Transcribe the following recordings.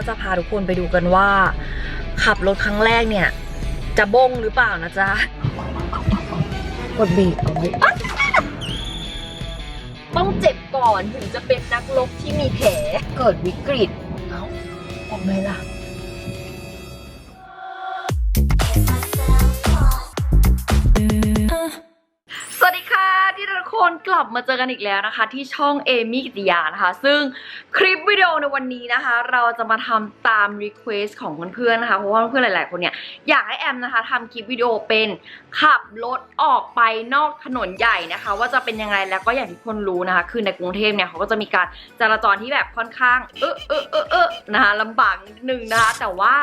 ก็จะพาทุกคนไปดูกันว่า ขับรถครั้งแรกเนี่ย จะบ้งหรือเปล่านะจ๊ะกดบีบเอาไว้ต้องเจ็บก่อนถึงจะเป็นนักลบที่มีแผลเกิดวิกฤตเอ้าทำไมล่ะ คนกลับมาเจอกันอีกแล้วนะคะ ที่ช่องเอมี่กิติยานะคะ ซึ่งคลิปวิดีโอในวันนี้นะคะ เราจะมาทำตามรีเควสของเพื่อนๆนะคะ เพราะว่าเพื่อนๆหลายๆคนเนี่ย อยากให้แอมนะคะทำคลิปวิดีโอเป็นขับรถออกไปนอกถนนใหญ่นะคะ ว่าจะเป็นยังไงแล้วก็อย่างที่คนรู้นะคะ คือในกรุงเทพเนี่ยเขาก็จะมีการจราจรที่แบบค่อนข้าง เออเออเออเออนะคะลำบากนิดนึงนะคะแต่ว่า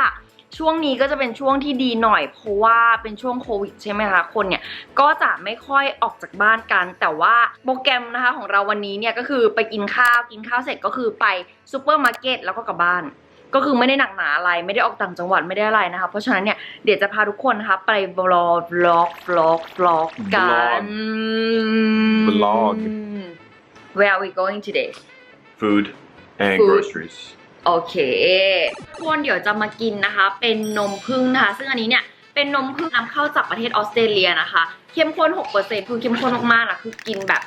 ช่วงนี้ก็จะเป็นช่วงที่ดีหน่อย เพราะว่าเป็นช่วงโควิดใช่ไหมคะคนเนี่ยก็จะไม่ค่อยออกจากบ้านกัน แต่ว่าโปรแกรมนะคะของเราวันนี้เนี่ยก็คือไปกินข้าวกินข้าวเสร็จก็คือไปซูเปอร์มาร์เก็ตแล้วก็กลับบ้าน ก็คือไม่ได้หนักหนาอะไรไม่ได้ออกต่างจังหวัดไม่ได้อะไรนะคะเพราะฉะนั้นเนี่ยเดี๋ยวจะพาทุกคนนะคะไปบล็อกบล็อกบล็อกบล็อกกัน Vlog. Where are we going today Food and Food. groceries. โอเคทุกคนเดี๋ยวจะมากินนะคะ เป็นนมผึ้งนะคะ ซึ่งอันนี้เนี่ยเป็นนมผึ้งนำเข้าจากประเทศออสเตรเลียนะคะ เข้มข้น 6%คือเข้มข้นมากๆนะคือกินแบบ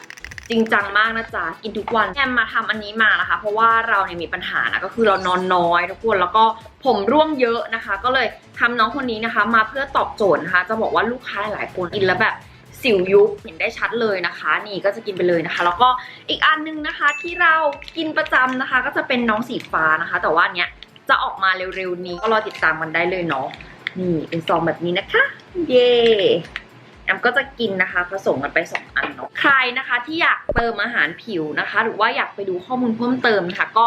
จริงจังมากนะจ๊ะกินทุกวันแอมมาทำอันนี้มานะคะ เพราะว่าเราเนี่ยมีปัญหานะก็คือเรานอนน้อยทุกคนแล้วก็ผมร่วงเยอะนะคะ ก็เลยทำน้องคนนี้นะคะ มาเพื่อตอบโจทย์นะคะ จะบอกว่าลูกค้าหลายๆคนกินแล้วแบบ สิวยุบเห็นได้ชัดเลยนะคะ นี่ก็จะกินไปเลยนะคะ แล้วก็อีกอันนึงนะคะที่เรากินประจำนะคะ ก็จะเป็นน้องสีฟ้านะคะ แต่ว่าเนี้ยจะออกมาเร็วๆนี้ก็รอติดตามกันได้เลยเนาะนี่เป็นซองแบบนี้นะคะ เย่แอมก็จะกินนะคะผสมกันไป 2 อันเนาะใครนะคะที่อยากเติมอาหารผิวนะคะ หรือว่าอยากไปดูข้อมูลเพิ่มเติมนะคะก็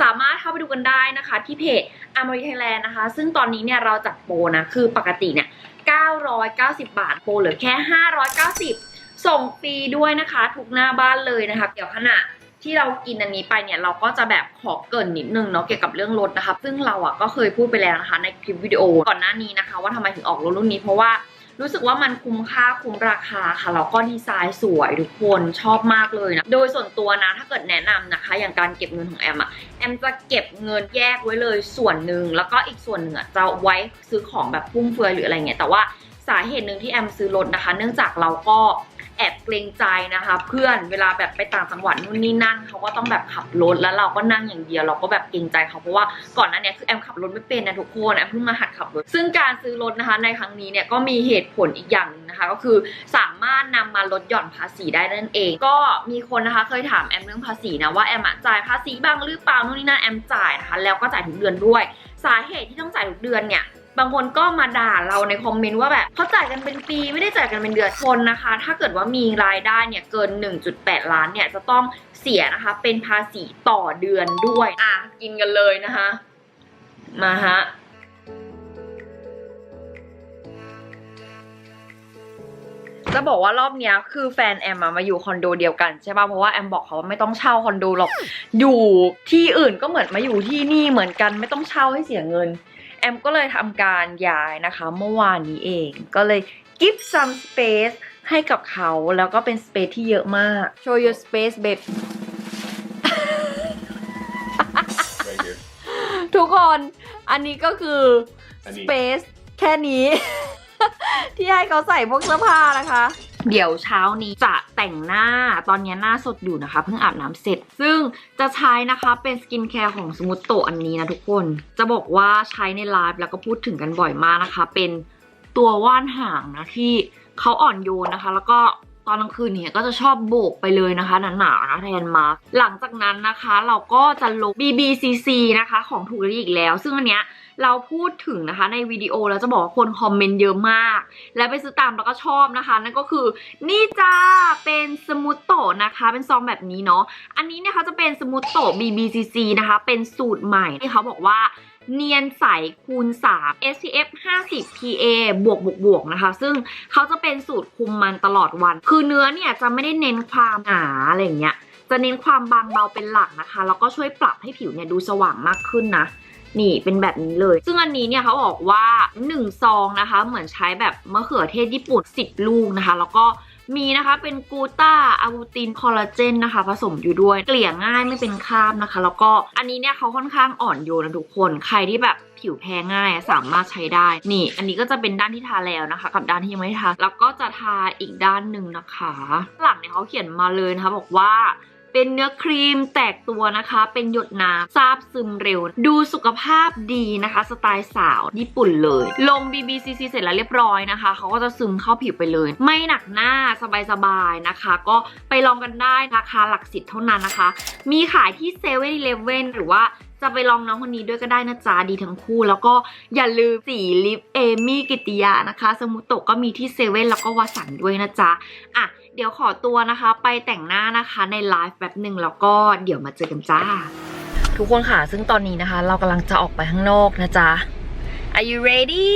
สามารถเข้าไปดูกันได้นะคะ ที่เพจอ m ม r i ไทยแลนด์นะคะ ซึ่งตอนนี้เนี่ยเราจัดโปรนะ คือปกติเนี่ย 990 บาทโปรเหลือแค่ 590 ส่งฟรีด้วยนะคะ ทุกหน้าบ้านเลยนะคะ เดี๋ยวขณะที่เรากินอันนี้ไปเนี่ยเราก็จะแบบขอเกินนิดนึงเนาะเกี่ยวกับเรื่องรถนะคะ ซึ่งเราอะก็เคยพูดไปแล้วนะคะ ในคลิปวิดีโอก่อนหน้านี้นะคะ ว่าทำไมถึงออกรถรุ่นนี้เพราะว่า รู้สึกว่ามันคุ้มค่าคุ้มราคาค่ะแล้วก็ดีไซน์สวยทุกคนชอบมากเลยนะ โดยส่วนตัวนะถ้าเกิดแนะนำนะคะ อย่างการเก็บเงินของแอมอะแอมจะเก็บเงินแยกไว้เลยส่วนหนึ่งแล้วก็อีกส่วนหนึ่งอะจะไว้ซื้อของแบบฟุ่มเฟือยหรืออะไรเงี้ยแต่ว่าสาเหตุหนึ่งที่แอมซื้อรถนะคะ เนื่องจากเราก็ อบเกรงใจนะคะ เพื่อนเวลาแบบไปต่างจังหวัดนู่นนี่นั่นเขาก็ต้องแบบขับรถแล้วเราก็นั่งอย่างเดียวเราก็แบบเกรงใจเขาเพราะว่าก่อนหน้านี้คือแอมขับรถไม่เป็นนะทุกคนแอมเพิ่งมาหัดขับรถซึ่งการซื้อรถนะคะในครั้งนี้เนี่ยก็มีเหตุผลอีกอย่างนะคะ ก็คือสามารถนำมาลดหย่อนภาษีได้นั่นเอง ก็มีคนนะคะเคยถามแอมเรื่องภาษีนะว่าแอมจ่ายภาษีบ้างหรือเปล่านู่นนี่นั่นแอมจ่ายนะคะแล้วก็จ่ายทุกเดือนด้วย สาเหตุที่ต้องจ่ายทุกเดือนเนี่ย บางคนก็มาด่าเราในคอมเมนต์ว่าแบบเขาจ่ายกันเป็นปีไม่ได้จ่ายกันเป็นเดือนคนนะคะ ถ้าเกิดว่ามีรายได้เนี่ยเกิน 1.8 ล้านเนี่ยจะต้องเสียนะคะ เป็นภาษีต่อเดือนด้วย อะกินกันเลยนะคะ มาฮะจะบอกว่ารอบเนี้ยคือแฟนแอมมาอยู่คอนโดเดียวกันใช่ป่ะเพราะว่าแอมบอกเขาว่าไม่ต้องเช่าคอนโดหรอกอยู่ที่อื่นก็เหมือนมาอยู่ที่นี่เหมือนกันไม่ต้องเช่าให้เสียเงิน แอมก็เลยทำการย้ายนะคะ เมื่อวานนี้เอง ก็เลย give some space ให้กับเขาแล้วก็เป็น space ที่เยอะมาก show your space babe Right here. ทุกคนอันนี้ก็คืออันนี้ space แค่นี้ ที่ให้เขาใส่พวกเสื้อผ้านะคะ เดี๋ยวเช้านี้จะแต่งหน้าตอนนี้หน้าสดอยู่นะคะ เพิ่งอาบน้ำเสร็จ ซึ่งจะใช้นะคะเป็นสกินแคร์ของสมุตโตอันนี้นะทุกคน จะบอกว่าใช้ในไลฟ์แล้วก็พูดถึงกันบ่อยมากนะคะ เป็นตัวว่านหางนะที่เขาอ่อนโยนนะคะ แล้วก็ตอนกลางคืนเนี่ยก็จะชอบโบกไปเลยนะคะหนาๆนะแทนมาหลังจากนั้นนะคะ เราก็จะลง BBCC นะคะของถูกแล้วอีกแล้ว ซึ่งอันเนี้ย เราพูดถึงนะคะในวิดีโอแล้วจะบอกว่าคนคอมเมนต์เยอะมาก และไปซื้อตามแล้วก็ชอบนะคะ นั่นก็คือนี่จ้าเป็นสมูทโตนะคะ เป็นซองแบบนี้เนาะอันนี้นะคะจะเป็นสมูทโต BBCC นะคะ เป็นสูตรใหม่ที่เขาบอกว่าเนียนใสคูณ 3 SPF 50 PA บวกบวกบวกนะคะ ซึ่งเขาจะเป็นสูตรคุมมันตลอดวัน คือเนื้อเนี่ยจะไม่ได้เน้นความหนาอะไรอย่างเงี้ยจะเน้นความบางเบาเป็นหลักนะคะ แล้วก็ช่วยปรับให้ผิวเนี่ยดูสว่างมากขึ้นนะ นี่เป็นแบบนี้เลย ซึ่งอันนี้เนี่ยเขาบอกว่า1ซองนะคะ เหมือนใช้แบบมะเขือเทศญี่ปุ่น 10 ลูกนะคะ แล้วก็มีนะคะเป็นกูต้าอะบูตินคอลลาเจนนะคะ ผสมอยู่ด้วย เกลี่ยง่ายไม่เป็นคราบนะคะ แล้วก็อันนี้เนี่ยเขาค่อนข้างอ่อนโยนนะทุกคน ใครที่แบบผิวแพ้ง่ายสามารถใช้ได้ นี่ อันนี้ก็จะเป็นด้านที่ทาแล้วนะคะ กับด้านที่ยังไม่ทา แล้วก็จะทาอีกด้านหนึ่งนะคะ หลังเนี่ยเขาเขียนมาเลยนะคะบอกว่า เป็นเนื้อครีมแตกตัวนะคะ เป็นหยดน้ำซาบซึมเร็ว ดูสุขภาพดีนะคะ สไตล์สาวญี่ปุ่นเลย ลง BBCC เสร็จแล้วเรียบร้อยนะคะ เขาก็จะซึมเข้าผิวไปเลย ไม่หนักหน้าสบายๆนะคะ ก็ไปลองกันได้ราคาหลักสิบเท่านั้นนะคะ มีขายที่เซเว่นเลเว่นหรือว่า จะไปลองน้องคนนี้ด้วยก็ได้นะจ๊ะดีทั้งคู่ แล้วก็อย่าลืมสีลิปเอมี่กิติยานะคะ สมุโตะก็มีที่เซเว่นแล้วก็วาสันด้วยนะจ๊ะอะเดี๋ยวขอตัวนะคะ ไปแต่งหน้านะคะในไลฟ์แบบหนึ่งแล้วก็เดี๋ยวมาเจอกันจ้า ทุกคนค่ะ ซึ่งตอนนี้นะคะ เรากำลังจะออกไปข้างนอกนะจ๊ะ Are you ready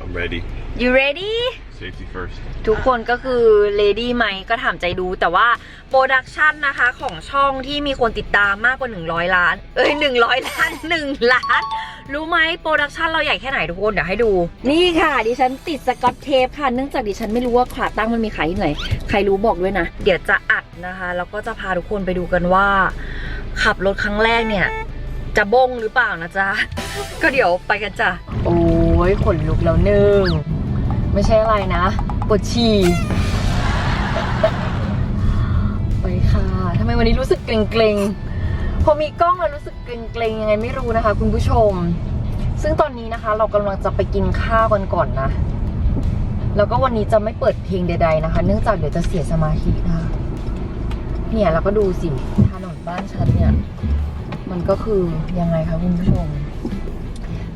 I'm ready. You ready Safety first. ทุกคนก็คือ Lady ไหมก็ถามใจดูแต่ว่าโปรดักชันนะคะของช่องที่มีคนติดตามมากกว่า 100 ล้าน เอ้ย 100 ล้าน 1 ล้าน รู้ไหมโปรดักชันเราใหญ่แค่ไหนทุกคน เดี๋ยวให้ดู นี่ค่ะ ดิฉันติดสกอตเทปค่ะ เนื่องจากดิฉันไม่รู้ว่าขาตั้งมันมีขายที่ไหน ใครรู้บอกด้วยนะ เดี๋ยวจะอัดนะคะ แล้วก็จะพาทุกคนไปดูกันว่า ขับรถครั้งแรกเนี่ย จะบงหรือเปล่านะจ๊ะ ก็เดี๋ยวไปกันจ้ะ โอ้ยขนลุกแล้วหนึ่ง ไม่ใช่อะไรนะปวดฉี่ไปค่ะทำไมวันนี้รู้สึกเกรงๆพอมีกล้องแล้วรู้สึกเกรงๆยังไงไม่รู้นะคะ คุณผู้ชม ซึ่งตอนนี้นะคะ เรากำลังจะไปกินข้าวกันก่อนนะ แล้วก็วันนี้จะไม่เปิดเพลงใด ๆนะคะ เนื่องจากเดี๋ยวจะเสียสมาธินะคะเนี่ยแล้วก็ดูสิถนนบ้านฉันเนี่ย มันก็คือยังไงคะคุณผู้ชม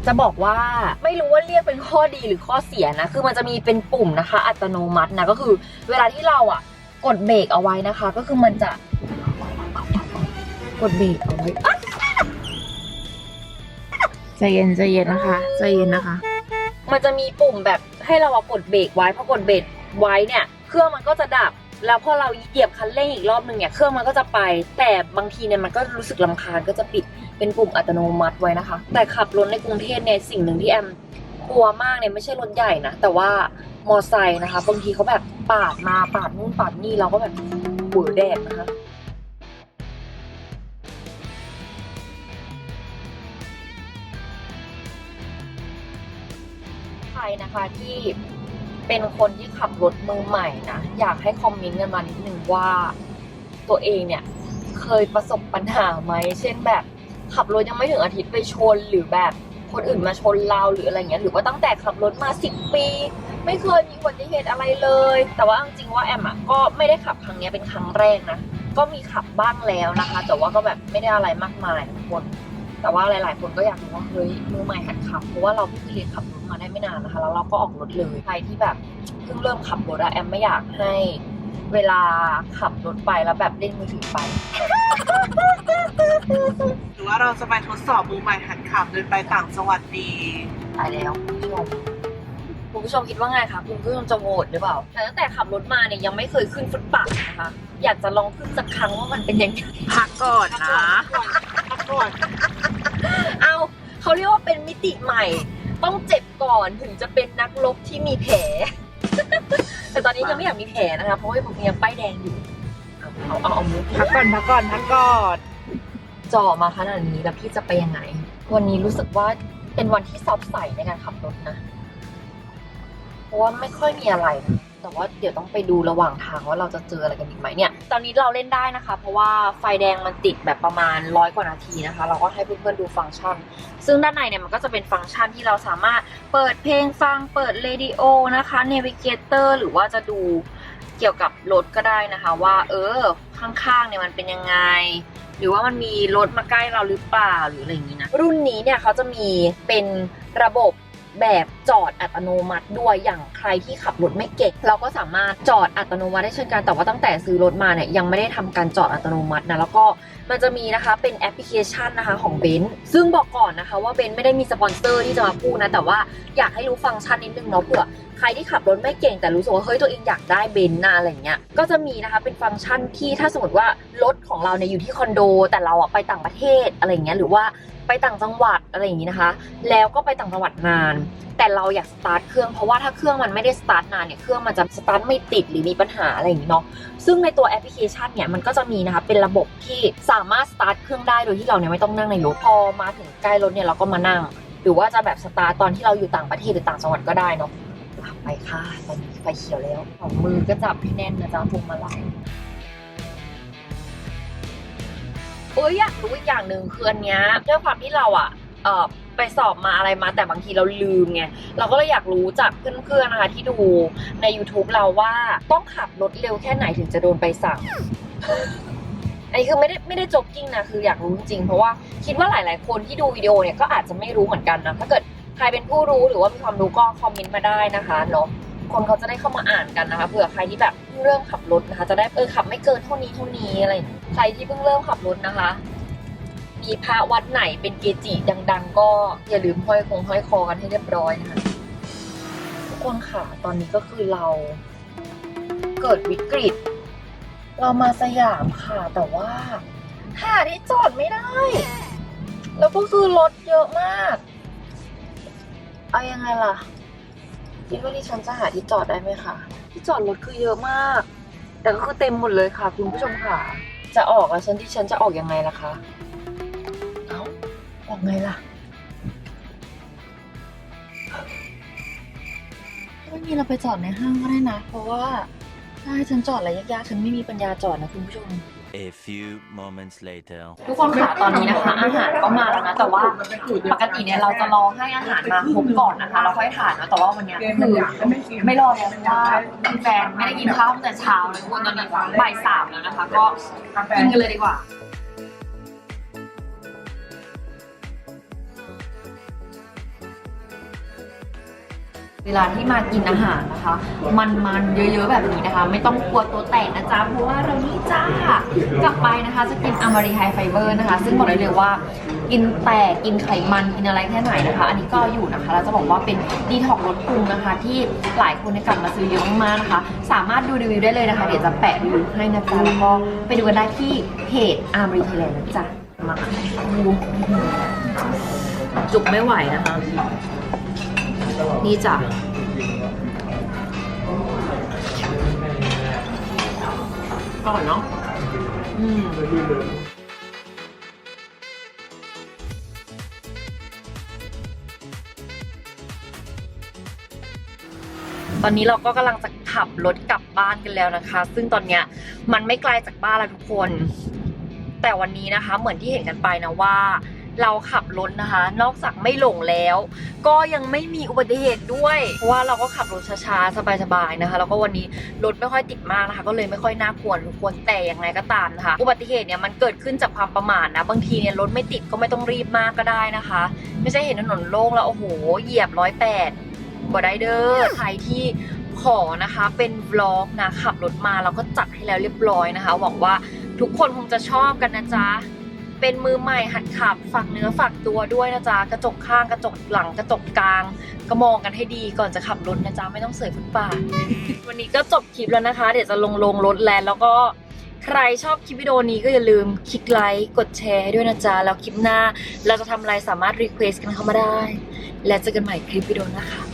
จะบอกว่าไม่รู้ว่าเรียกเป็นข้อดีหรือข้อเสียนะ คือมันจะมีเป็นปุ่มนะคะ อัตโนมัตินะ ก็คือเวลาที่เราอะ กดเบรกเอาไว้นะคะ ก็คือมันจะ กดเบรกเอาไว้ใจเย็นใจเย็นนะคะใจเย็นนะคะ มันจะมีปุ่มแบบให้เราอะกดเบรกไว้พอกดเบรกไว้เนี่ย เครื่องมันก็จะดับ แล้วพอเราเหยียบคันเร่งอีกรอบหนึ่งเนี่ยเครื่องมันก็จะไป แต่บางทีเนี่ยมันก็รู้สึกลำคาญก็จะปิด เป็นปุ่มอัตโนมัติไว้นะคะ แต่ขับรถในกรุงเทพเนี่ยสิ่งหนึ่งที่แอมกลัวมากเนี่ยไม่ใช่รถใหญ่นะ แต่ว่ามอไซค์นะคะ บางทีเขาแบบปาดมาปาดนู่นปาดนี่เราก็แบบเบื่อแดดนะคะใครนะคะที่เป็นคนที่ขับรถมือใหม่นะอยากให้คอมเมนต์กันมานิดนึงว่าตัวเองเนี่ยเคยประสบปัญหาไหมเช่นแบบ ขับรถยังไม่ถึงอาทิตย์ไปชนหรือแบบคนอื่นมาชนเราหรืออะไรเงี้ยหรือว่าตั้งแต่ขับรถมาสิบปี ไม่เคยมีอุบัติเหตุอะไรเลย แต่ว่าจริงๆว่าแอมอะก็ไม่ได้ขับครั้งนี้เป็นครั้งแรกนะก็มีขับบ้างแล้วนะคะ แต่ว่าก็แบบไม่ได้อะไรมากมายทุกคนแต่ว่าหลาย ๆ คนก็อยากรู้ว่าเฮ้ยมือใหม่หัดขับเพราะว่าเราเพิ่งเรียนขับรถมาได้ไม่นานนะคะ แล้วเราก็ออกรถเลยใครที่แบบเพิ่งเริ่มขับรถอะแอมไม่อยากให้เวลาขับรถไปแล้วแบบเล่นมือถือไป รือว่าเราจะไปทดสอบมือใหม่หัดขับโดยไปต่างจังหวัดดีตายแล้วคุณผู้ชมคุณผู้ชมคิดว่าไงคะคุณผู้ชมจะโหวตหรือเปล่า แต่ตั้งแต่ขับรถมาเนี่ยยังไม่เคยขึ้นฟุตปาดนะคะ อยากจะลองขึ้นสักครั้งว่ามันเป็นยังไงพักก่อนนะพักก่อนเอาเขาเรียกว่าเป็นมิติใหม่ ต้องเจ็บก่อนถึงจะเป็นนักรบที่มีแผล แต่ตอนนี้ยังไม่อยากมีแผลนะคะ เพราะว่าผมยังป้ายแดงอยู่ เอาเอาเอาเอามุกพักก่อนพักก่อนพักก่อน จ่อมาขนาดนี้แล้วพี่จะไปยังไง วันนี้รู้สึกว่าเป็นวันที่ซอฟใสในการขับรถนะ เพราะว่าไม่ค่อยมีอะไรนะแต่ว่าเดี๋ยวต้องไปดูระหว่างทางว่าเราจะเจออะไรกันอีกไหมเนี่ย ตอนนี้เราเล่นได้นะคะ เพราะว่าไฟแดงมันติดแบบประมาณร้อยกว่านาทีนะคะ เราก็ให้เพื่อนๆดูฟังก์ชัน ซึ่งด้านในเนี่ยมันก็จะเป็นฟังก์ชันที่เราสามารถเปิดเพลงฟัง เปิดเรดิโอนะคะเนวิเกเตอร์หรือว่าจะดูเกี่ยวกับรถก็ได้นะคะ ว่าเออข้างๆเนี่ยมันเป็นยังไง หรือว่ามันมีรถมาใกล้เราหรือเปล่าหรืออะไรอย่างนี้นะรุ่นนี้เนี่ยเขาจะมีเป็นระบบแบบจอดอัตโนมัติด้วยอย่างใครที่ขับรถไม่เก่งเราก็สามารถจอดอัตโนมัติได้เช่นกันแต่ว่าตั้งแต่ซื้อรถมาเนี่ยยังไม่ได้ทำการจอดอัตโนมัตินะแล้วก็ มันจะมีนะคะเป็นแอปพลิเคชันนะคะของเบนซ์ซึ่งบอกก่อนนะคะว่าเบนซ์ไม่ได้มีสปอนเซอร์ที่จะมาพูดนะ แต่ว่าอยากให้รู้ฟังก์ชันนิดนึงเนาะเผื่อใครที่ขับรถไม่เก่งแต่รู้สึกว่าเฮ้ยตัวเองอยากได้เบนซ์นะอะไรเงี้ย ก็จะมีนะคะเป็นฟังก์ชันที่ถ้าสมมติว่ารถของเราเนี่ยอยู่ที่คอนโด แต่เราอะไปต่างประเทศอะไรเงี้ยหรือว่า ไปต่างจังหวัดอะไรอย่างนี้นะคะ แล้วก็ไปต่างจังหวัดนาน แต่เราอยากสตาร์ทเครื่องเพราะว่าถ้าเครื่องมันไม่ได้สตาร์ทนานเนี่ยเครื่องมันจะสตาร์ทไม่ติดหรือมีปัญหาอะไรอย่างนี้เนาะซึ่งในตัวแอปพลิเคชันเนี่ยมันก็จะมีนะคะเป็นระบบที่สามารถสตาร์ทเครื่องได้โดยที่เราเนี่ยไม่ต้องนั่งในรถพอมาถึงใกล้รถเนี่ยเราก็มานั่ง หรือว่าจะแบบสตาร์ทตอนที่เราอยู่ต่างประเทศหรือต่างจังหวัดก็ได้เนาะไปค่ะตอนนี้ไฟเขียวแล้วสองมือก็จับให้แน่นนะจ๊ะพวงมาลัย เอ้ยอยากรู้อีกอย่างหนึ่งคืออันเนี้ยด้วยความที่เราอะเออไปสอบมาอะไรมาแต่บางทีเราลืมไงเราก็เลยอยากรู้จากเพื่อนๆนะคะที่ดูใน YouTube เราว่าต้องขับรถเร็วแค่ไหนถึงจะโดนใบสั่ง อันนี้คือไม่ได้ไม่ได้จบกิ้งนะคืออยากรู้จริงเพราะว่าคิดว่าหลาย ๆ คนที่ดูวิดีโอเนี่ยก็อาจจะไม่รู้เหมือนกันนะถ้าเกิดใครเป็นผู้รู้หรือว่ามีความรู้ก็คอมเมนต์มาได้นะคะเนาะ คนเขาจะได้เข้ามาอ่านกันนะคะเผื่อใครที่แบบเพิ่งเริ่มขับรถนะคะ จะได้เออขับไม่เกินเท่านี้เท่านี้อะไรใครที่เพิ่งเริ่มขับรถนะคะมีพระวัดไหนเป็นเกจิดัง ๆ ก็อย่าลืมห้อยคงห้อยคอกันให้เรียบร้อยนะคะทุกคนค่ะตอนนี้ก็คือเราเกิดวิกฤต เรามาสยามค่ะแต่ว่าหาที่จอดไม่ได้ แล้วก็คือรถเยอะมาก เอายังไงล่ะ คิดว่าดิฉันจะหาที่จอดได้ไหมคะ ที่จอดรถคือเยอะมาก แต่ก็คือเต็มหมดเลยค่ะ คุณผู้ชมค่ะ จะออกแล้วฉันที่ฉันจะออกยังไงล่ะคะ เอ้า ออกไงล่ะ ไม่มีเราไปจอดในห้างก็ได้นะ เพราะว่าถ้าให้ฉันจอดอะไรยากๆ ฉันไม่มีปัญญาจอดนะคุณผู้ชม A few moments later. ทุกคนค่ะตอนนี้นะคะ อาหารก็มาแล้วนะ แต่ว่าปกติเนี่ยเราจะรอให้อาหารมาครบก่อนนะคะ เราค่อยทานนะแต่ว่าวันเนี้ยคือไม่รอแล้วเพราะว่าคุณแฟนไม่ได้กินข้าวตั้งแต่เช้าเลยทุกคนตอนนี้บ่ายสามแล้วนะคะ ก็กินกันเลยดีกว่า เวลาที่มากินอาหารนะคะมันมันๆ เยอะๆ แบบนี้นะคะ ไม่ต้องกลัวตัวแตกนะจ๊ะ เพราะว่าเรานี่จ้ากลับไปนะคะ จะกินอามารีไฮไฟเบอร์นะคะ ซึ่งบอกได้เลยว่า กินแตกกินไขมันกินอะไรแค่ไหนนะคะ อันนี้ก็อยู่นะคะ เราจะบอกว่าเป็นดีท็อกลดพุงนะคะ ที่หลายคนกลับมาซื้อเยอะมากๆนะคะ สามารถดูรีวิวได้เลยนะคะ เดี๋ยวจะแปะรีวิวให้นะจ๊ะแล้วก็ไปดูกันได้ที่เพจอามารีไทยแลนด์นะจ๊ะมาจุกไม่ไหวนะคะ นี่จ้ะอร่อยเนาะอืมตอนนี้เราก็กำลังจะขับรถกลับบ้านกันแล้วนะคะ ซึ่งตอนเนี้ยมันไม่ไกลจากบ้านแล้วทุกคน แต่วันนี้นะคะ เหมือนที่เห็นกันไปนะว่า เราขับรถนะคะ นอกจากไม่หลงแล้ว ก็ยังไม่มีอุบัติเหตุด้วยเพราะว่าเราก็ขับรถช้าๆสบายๆนะคะ แล้วก็วันนี้รถไม่ค่อยติดมากนะคะ ก็เลยไม่ค่อยน่ากลัวทุกคนแต่อยังไงก็ตามนะคะ อุบัติเหตุเนี่ยมันเกิดขึ้นจากความประมาทนะบางทีเนี่ยรถไม่ติดก็ไม่ต้องรีบมากก็ได้นะคะ ไม่ใช่เห็นถนนโล่งแล้วโอ้โหเหยียบร้อยแปดบ่ได้เด้อใครที่ขอนะคะเป็นวล็อกนะขับรถมาเราก็จัดให้แล้วเรียบร้อยนะคะหวังว่าทุกคนคงจะชอบกันนะจ๊ะ เป็นมือใหม่หัดขับฝากเนื้อฝากตัวด้วยนะจ๊ะ กระจกข้างกระจกหลังกระจกกลาง ก็มองกันให้ดีก่อนจะขับรถนะจ๊ะ ไม่ต้องเสยฟุตบาทวันนี้ก็จบคลิปแล้วนะคะ เดี๋ยวจะลงลงรถแล้วแล้วก็ใครชอบคลิปวิดีโอนี้ก็อย่าลืมคลิกไลค์กดแชร์ให้ด้วยนะจ๊ะ แล้วคลิปหน้าเราจะทำอะไรสามารถรีเควสกันเข้ามาได้ และเจอกันใหม่คลิปวิดีโอนะคะ